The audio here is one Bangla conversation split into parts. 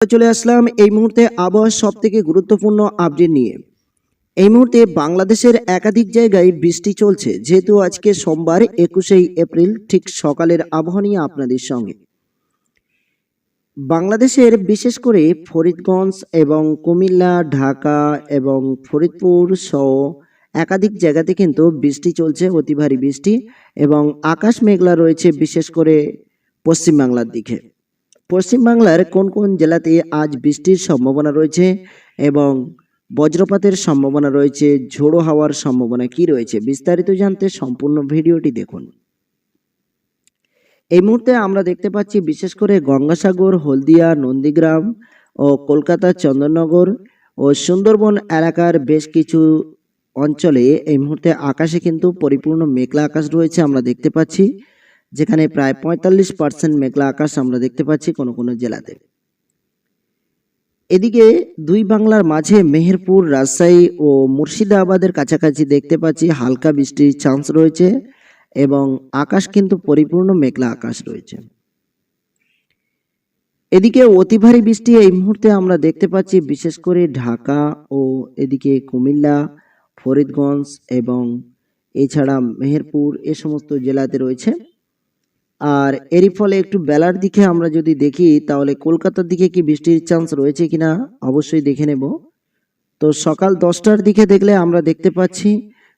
চলে আসলাম এই মুহূর্তে আবহাওয়ার সব থেকে গুরুত্বপূর্ণ আপডেট নিয়ে। এই মুহূর্তে বাংলাদেশের একাধিক জায়গায় বৃষ্টি চলছে, যেহেতু আজকে সোমবার, একুশেই এপ্রিল, ঠিক সকালের আবহাওয়া নিয়ে আপনাদের সঙ্গে। বাংলাদেশের বিশেষ করে ফরিদগঞ্জ এবং কুমিল্লা, ঢাকা এবং ফরিদপুর সহ একাধিক জায়গাতে কিন্তু বৃষ্টি চলছে, অতি ভারী বৃষ্টি এবং আকাশ মেঘলা রয়েছে, বিশেষ করে পশ্চিমবাংলার দিকে। পশ্চিমবাংলার কোন কোন জেলাতে আজ বৃষ্টির সম্ভাবনা রয়েছে এবং বজ্রপাতের সম্ভাবনা রয়েছে, ঝোড়ো হাওয়ার সম্ভাবনা কি রয়েছে বিস্তারিত জানতে সম্পূর্ণ ভিডিওটি দেখুন। এই মুহূর্তে আমরা দেখতে পাচ্ছি বিশেষ করে গঙ্গাসাগর, হলদিয়া, নন্দীগ্রাম ও কলকাতা, চন্দননগর ও সুন্দরবন এলাকার বেশ কিছু অঞ্চলে এই মুহূর্তে আকাশে কিন্তু পরিপূর্ণ মেঘলা আকাশ রয়েছে আমরা দেখতে পাচ্ছি। যেখানে প্রায় পঁয়তাল্লিশ পার্সেন্ট মেঘলা আকাশ আমরা দেখতে পাচ্ছি কোনো কোনো জেলাতে। এদিকে দুই বাংলার মাঝে মেহেরপুর, রাজশাহী ও মুর্শিদাবাদের কাছাকাছি দেখতে পাচ্ছি হালকা বৃষ্টির চান্স রয়েছে এবং আকাশ কিন্তু পরিপূর্ণ মেঘলা আকাশ রয়েছে। এদিকে অতি ভারী বৃষ্টি এই মুহূর্তে আমরা দেখতে পাচ্ছি বিশেষ করে ঢাকা ও এদিকে কুমিল্লা, ফরিদগঞ্জ এবং এছাড়া মেহেরপুর এ সমস্ত জেলাতে রয়েছে। আর এরই ফলে একটু বেলার দিকে আমরা যদি দেখি, তাহলে কলকাতার দিকে কি বৃষ্টির চান্স রয়েছে কিনা অবশ্যই দেখে নেব। তো সকাল দশটার দিকে দেখলে আমরা দেখতে পাচ্ছি,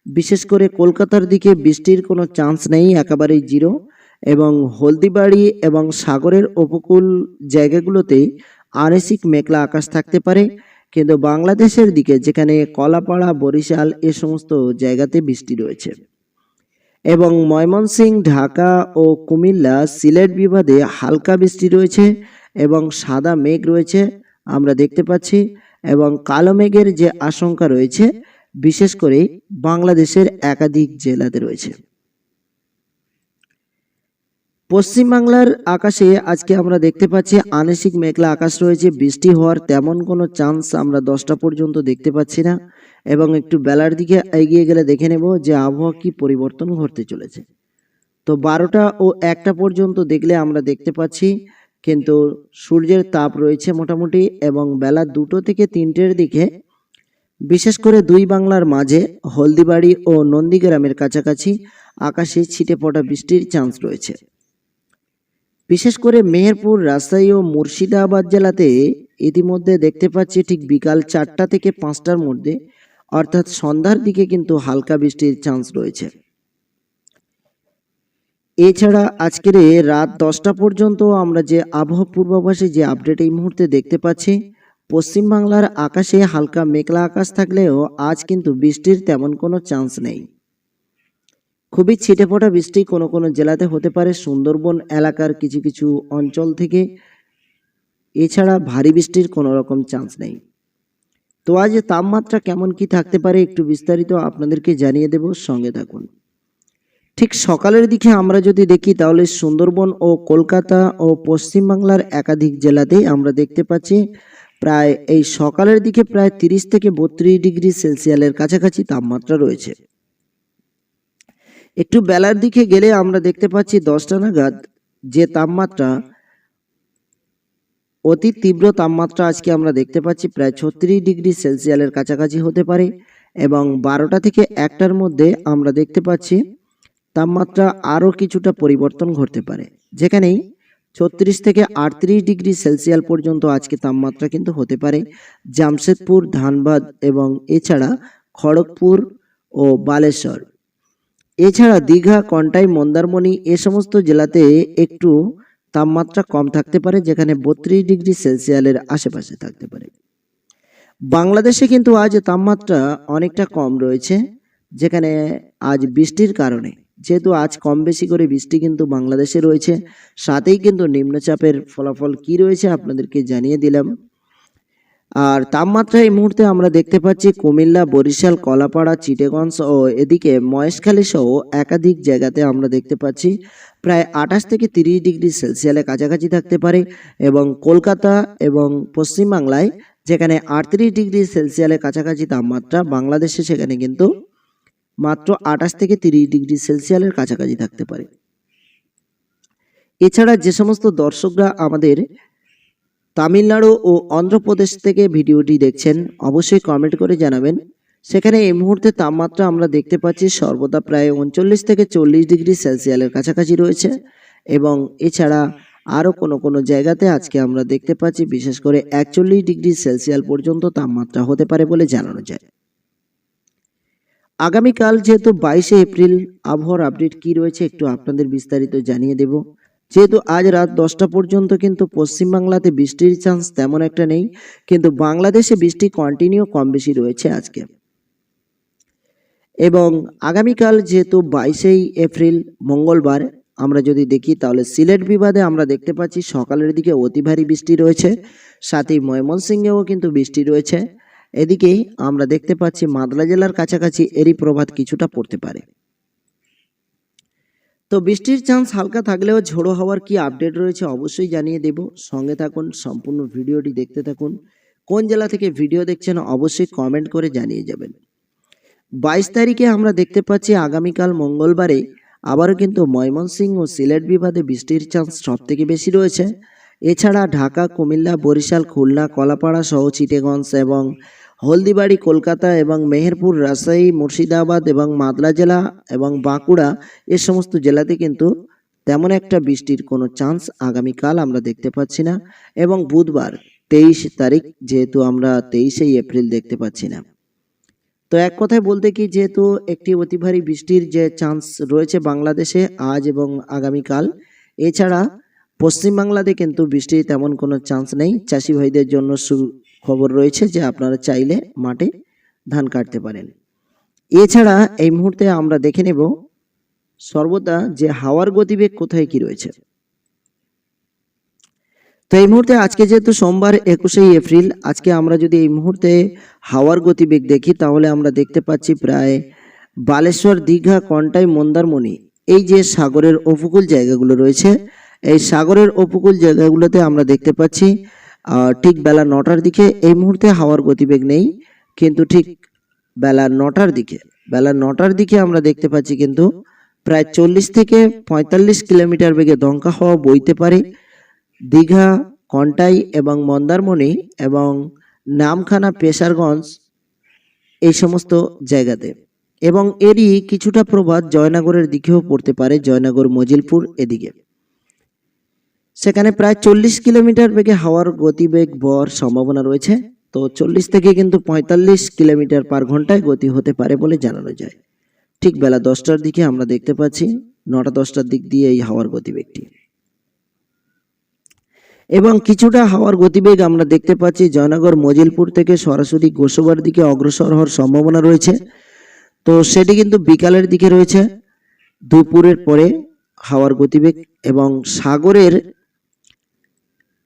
বিশেষ করে কলকাতার দিকে বৃষ্টির কোনো চান্স নেই, একেবারেই জিরো এবং হলদিবাড়ি এবং সাগরের উপকূল জায়গাগুলোতে আংশিক মেঘলা আকাশ থাকতে পারে। কিন্তু বাংলাদেশের দিকে যেখানে কলাপাড়া, বরিশাল এ সমস্ত জায়গাতে বৃষ্টি রয়েছে। এবং ময়মনসিংহ, ঢাকা ও কুমিল্লা সিলেট বিভাগে হালকা বৃষ্টি রয়েছে এবং সাদা মেঘ রয়েছে আমরা দেখতে পাচ্ছি এবং কালো মেঘের যে আশঙ্কা রয়েছে, বিশেষ করে বাংলাদেশের একাধিক জেলাতে রয়েছে। পশ্চিমবাংলার আকাশে আজকে আমরা দেখতে পাচ্ছি আংশিক মেঘলা আকাশ রয়েছে, বৃষ্টি হওয়ার তেমন কোনো চান্স আমরা দশটা পর্যন্ত দেখতে পাচ্ছি না। এবং একটু বেলার দিকে এগিয়ে গেলে দেখে নেব যে আবহাওয়া কি পরিবর্তন ঘটতে চলেছে। তো বারোটা ও একটা পর্যন্ত দেখলে আমরা দেখতে পাচ্ছি, কিন্তু সূর্যের তাপ রয়েছে মোটামুটি এবং বেলা দুটো থেকে তিনটের দিকে। বিশেষ করে দুই বাংলার মাঝে হলদিবাড়ি ও নন্দীগ্রামের কাছাকাছি আকাশে ছিটে পড়া বৃষ্টির চান্স রয়েছে। বিশেষ করে মেহেরপুর, রাজশাহী ও মুর্শিদাবাদ জেলাতে ইতিমধ্যে দেখতে পাচ্ছি ঠিক বিকাল চারটা থেকে পাঁচটার মধ্যে অর্থাৎ সন্ধ্যার দিকে কিন্তু হালকা বৃষ্টির চান্স রয়েছে। এছাড়া আজকের রাত দশটা পর্যন্ত আমরা যে আবহাওয়া পূর্বাভাসে যে আপডেট এই মুহূর্তে দেখতে পাচ্ছি পশ্চিমবাংলার আকাশে হালকা মেঘলা আকাশ থাকলেও আজ কিন্তু বৃষ্টির তেমন কোনো চান্স নেই। খুবই ছিটে ফোটা বৃষ্টি কোনো কোনো জেলাতে হতে পারে, সুন্দরবন এলাকার কিছু কিছু অঞ্চল থেকে। এছাড়া ভারী বৃষ্টির কোনো রকম চান্স নেই। তো আজ তাপমাত্রা কেমন কি থাকতে পারে একটু বিস্তারিত আপনাদেরকে জানিয়ে দেব, সঙ্গে থাকুন। ঠিক সকালের দিকে আমরা যদি দেখি, তাহলে সুন্দরবন ও কলকাতা ও পশ্চিমবাংলার একাধিক জেলাতেই আমরা দেখতে পাচ্ছি, প্রায় এই সকালের দিকে প্রায় তিরিশ থেকে বত্রিশ ডিগ্রি সেলসিয়ালের কাছাকাছি তাপমাত্রা রয়েছে। একটু বেলার দিকে গেলে আমরা দেখতে পাচ্ছি দশটা নাগাদ যে তাপমাত্রা অতি তীব্র তাপমাত্রা আজকে আমরা দেখতে পাচ্ছি প্রায় ছত্রিশ ডিগ্রি সেলসিয়ালের কাছাকাছি হতে পারে এবং বারোটা থেকে একটার মধ্যে আমরা দেখতে পাচ্ছি তাপমাত্রা আরও কিছুটা পরিবর্তন ঘটতে পারে। যেখানেই ছত্রিশ থেকে আটত্রিশ ডিগ্রি সেলসিয়াল পর্যন্ত আজকে তাপমাত্রা কিন্তু হতে পারে। জামশেদপুর, ধানবাদ এবং এছাড়া খড়গপুর ও বালেশ্বর। এছাড়া দীঘা, কন্টাই, মন্দারমণি এ সমস্ত জেলাতে একটু তাপমাত্রা কম থাকতে পারে, যেখানে বত্রিশ ডিগ্রি সেলসিয়ালের আশেপাশে থাকতে পারে। বাংলাদেশে কিন্তু আজ তাপমাত্রা অনেকটা কম রয়েছে, যেখানে আজ বৃষ্টির কারণে। যেহেতু আজ কম বেশি করে বৃষ্টি কিন্তু বাংলাদেশে রয়েছে, সাথেই কিন্তু নিম্নচাপের ফলাফল কি রয়েছে আপনাদেরকে জানিয়ে দিলাম। আর তাপমাত্রা এই মুহূর্তে আমরা দেখতে পাচ্ছি কুমিল্লা, বরিশাল, কলাপাড়া, চিটেগঞ্জ ও এদিকে মহেশখালী সহ একাধিক জায়গাতে আমরা দেখতে পাচ্ছি প্রায় আঠাশ থেকে তিরিশ ডিগ্রি সেলসিয়ালের কাছাকাছি থাকতে পারে এবং কলকাতা এবং পশ্চিমবাংলায় যেখানে আটত্রিশ ডিগ্রি সেলসিয়ালের কাছাকাছি তাপমাত্রা, বাংলাদেশে সেখানে কিন্তু মাত্র আঠাশ থেকে তিরিশ ডিগ্রি সেলসিয়ালের কাছাকাছি থাকতে পারে। এছাড়া যে সমস্ত দর্শকরা আমাদের তামিলনাড়ু ও অন্ধ্রপ্রদেশ থেকে ভিডিওটি দেখছেন, অবশ্যই কমেন্ট করে জানাবেন। সেখানে এই মুহূর্তে তাপমাত্রা আমরা দেখতে পাচ্ছি সর্বদা প্রায় উনচল্লিশ থেকে চল্লিশ ডিগ্রি সেলসিয়ালের কাছাকাছি রয়েছে এবং এছাড়া আরও কোনো কোনো জায়গাতে আজকে আমরা দেখতে পাচ্ছি বিশেষ করে একচল্লিশ ডিগ্রি সেলসিয়াল পর্যন্ত তাপমাত্রা হতে পারে বলে জানানো যায়। আগামীকাল যেহেতু বাইশে এপ্রিল, আবহাওয়ার আপডেট কি রয়েছে একটু আপনাদের বিস্তারিত জানিয়ে দেব। যেহেতু আজ রাত দশটা পর্যন্ত কিন্তু পশ্চিমবাংলাতে বৃষ্টির চান্স তেমন একটা নেই, কিন্তু বাংলাদেশে বৃষ্টি কন্টিনিউ কম বেশি রয়েছে আজকে। এবং আগামীকাল যেহেতু বাইশেই এপ্রিল, মঙ্গলবার, আমরা যদি দেখি তাহলে সিলেট বিবাদে আমরা দেখতে পাচ্ছি সকালের দিকে অতি ভারী বৃষ্টি রয়েছে, সাথে ময়মনসিংহেও কিন্তু বৃষ্টি রয়েছে। এদিকেই আমরা দেখতে পাচ্ছি মাদলা জেলার কাছাকাছি এরই প্রভাত কিছুটা পড়তে পারে। তো বৃষ্টির চান্স হালকা থাকলেও ঝোড়ো হওয়ার কি আপডেট রয়েছে অবশ্যই জানিয়ে দেব। সঙ্গে থাকুন, সম্পূর্ণ ভিডিওটি দেখতে থাকুন। কোন জেলা থেকে ভিডিও দেখছেন অবশ্যই কমেন্ট করে জানিয়ে যাবেন। বাইশ তারিখে আমরা দেখতে পাচ্ছি আগামীকাল মঙ্গলবারে আবারও কিন্তু ময়মনসিংহ ও সিলেট বিভাগে বৃষ্টির চান্স সব থেকে বেশি রয়েছে। এছাড়া ঢাকা, কুমিল্লা, বরিশাল, খুলনা, কলাপাড়া সহ চিটেগঞ্জ এবং হলদিবাড়ি, কলকাতা এবং মেহেরপুর, রাজশাহী, মুর্শিদাবাদ এবং মাদলা জেলা এবং বাঁকুড়া এ সমস্ত জেলাতে কিন্তু তেমন একটা বৃষ্টির কোনো চান্স আগামীকাল আমরা দেখতে পাচ্ছি না এবং বুধবার তেইশ তারিখ যেহেতু আমরা তেইশেই এপ্রিল দেখতে পাচ্ছি না। তো এক কথায় বলতে কি, যেহেতু একটি অতি ভারী বৃষ্টির যে চান্স রয়েছে বাংলাদেশে আজ এবং আগামীকাল, এছাড়া পশ্চিমবাংলাতে কিন্তু বৃষ্টির তেমন কোনো চান্স নেই। চাষি ভাইদের জন্য খবর রয়েছে যে আপনারা চাইলে মাঠে ধান কাটতে পারেন। এছাড়া এই মুহূর্তে আমরা দেখে নেব সর্বদা যে হাওয়ার গতিবেগ কোথায় কি রয়েছে। তো এই মুহূর্তে আজকে যেহেতু সোমবার একুশেই এপ্রিল, আজকে আমরা যদি এই মুহূর্তে হাওয়ার গতিবেগ দেখি, তাহলে আমরা দেখতে পাচ্ছি প্রায় বালেশ্বর, দীঘা, কন্টাই, মন্দারমণি, এই যে সাগরের উপকূল জায়গাগুলো রয়েছে, এই সাগরের উপকূল জায়গাগুলোতে আমরা দেখতে পাচ্ছি ঠিক বেলা নটার দিকে এই মুহূর্তে হাওয়ার গতিবেগ নেই, কিন্তু ঠিক বেলা নটার দিকে। বেলা নটার দিকে আমরা দেখতে পাচ্ছি কিন্তু প্রায় চল্লিশ থেকে পঁয়তাল্লিশ কিলোমিটার বেগে দমকা হাওয়া বইতে পারে দীঘা, কন্টাই এবং মন্দারমণি এবং নামখানা পেশারগঞ্জ এই সমস্ত জায়গাতে। এবং এরই কিছুটা প্রভাব জয়নগরের দিকেও পড়তে পারে, জয়নগর, মজিলপুর এদিকে। সেখানে প্রায় চল্লিশ কিলোমিটার বেগে হাওয়ার গতিবেগ বর সম্ভাবনা রয়েছে। তো চল্লিশ থেকে কিন্তু পঁয়তাল্লিশ কিলোমিটার পার ঘন্টায় গতি হতে পারে বলে জানানো যায়। ঠিক বেলা দশটার দিকে আমরা দেখতে পাচ্ছি নটা দশটার দিক দিয়ে এই হাওয়ার গতিবেগটি। এবং কিছুটা হাওয়ার গতিবেগ আমরা দেখতে পাচ্ছি জয়নগর মজিলপুর থেকে সরাসরি গোসবার দিকে অগ্রসর হওয়ার সম্ভাবনা রয়েছে। তো সেটি কিন্তু বিকালের দিকে রয়েছে। দুপুরের পরে হাওয়ার গতিবেগ এবং সাগরের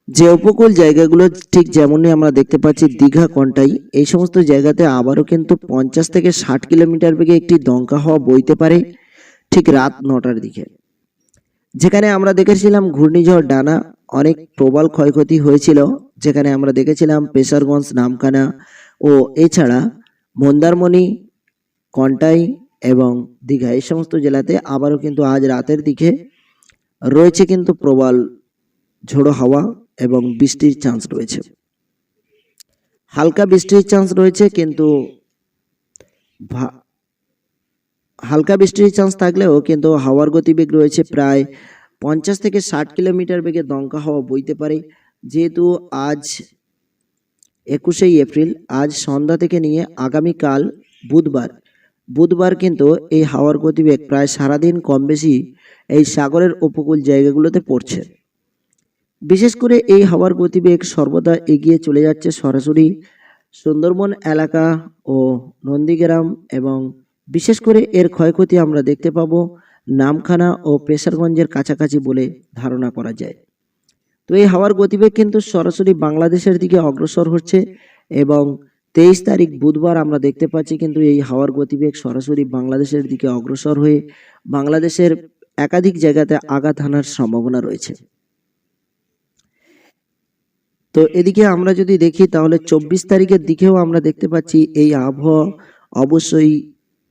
যে উপকূল জায়গাগুলো ঠিক যেমনই আমরা দেখতে পাচ্ছি দীঘা, কন্টাই, এই সমস্ত জায়গাতে আবারও কিন্তু পঞ্চাশ থেকে ষাট কিলোমিটার বেগে একটি দমকা হওয়া বইতে পারে ঠিক রাত নটার দিকে। যেখানে আমরা দেখেছিলাম ঘূর্ণিঝড় ডানা, অনেক প্রবল ক্ষয়ক্ষতি হয়েছিল। যেখানে আমরা দেখেছিলাম পেশারগঞ্জ নামখানা ও এছাড়া মন্দারমণি, কন্টাই এবং দীঘা, এই সমস্ত জেলাতে আবারও কিন্তু আজ রাতের দিকে রয়েছে কিন্তু প্রবল ঝোড়ো হাওয়া। এবং বৃষ্টির চান্স রয়েছে। হালকা বৃষ্টির চান্স রয়েছে, কিন্তু হালকা বৃষ্টির চান্স থাকলেও কিন্তু হাওয়ার গতিবেগ রয়েছে প্রায় পঞ্চাশ থেকে ষাট কিলোমিটার বেগে দমকা হাওয়া বইতে পারে। যেহেতু আজ একুশেই এপ্রিল, আজ সন্ধ্যা থেকে নিয়ে আগামীকাল বুধবার। বুধবার কিন্তু এই হাওয়ার গতিবেগ প্রায় সারাদিন কম বেশি এই সাগরের উপকূল জায়গাগুলোতে পড়ছে। বিশেষ করে এই হাওয়ার গতিবেগ সর্বদা এগিয়ে চলে যাচ্ছে সরাসরি সুন্দরবন এলাকা ও নন্দীগ্রাম এবং বিশেষ করে এর ক্ষয়ক্ষতি আমরা দেখতে পাবো নামখানা ও পেশারগঞ্জের কাছাকাছি বলে ধারণা করা যায়। তো এই হাওয়ার গতিবেগ কিন্তু সরাসরি বাংলাদেশের দিকে অগ্রসর হচ্ছে এবং তেইশ তারিখ বুধবার আমরা দেখতে পাচ্ছি কিন্তু এই হাওয়ার গতিবেগ সরাসরি বাংলাদেশের দিকে অগ্রসর হয়ে বাংলাদেশের একাধিক জায়গাতে আঘাত হানার সম্ভাবনা রয়েছে। তো এদিকে আমরা যদি দেখি, তাহলে চব্বিশ তারিখের দিকেও আমরা দেখতে পাচ্ছি এই আবহাওয়া। অবশ্যই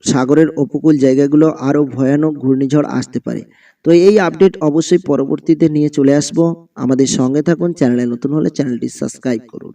সাগরের উপকূল জায়গাগুলো আরও ভয়ানক ঘূর্ণিঝড় আসতে পারে। তো এই আপডেট অবশ্যই পরবর্তীতে নিয়ে চলে আসব। আমাদের সঙ্গে থাকুন, চ্যানেলে নতুন হলে চ্যানেলটি সাবস্ক্রাইব করুন।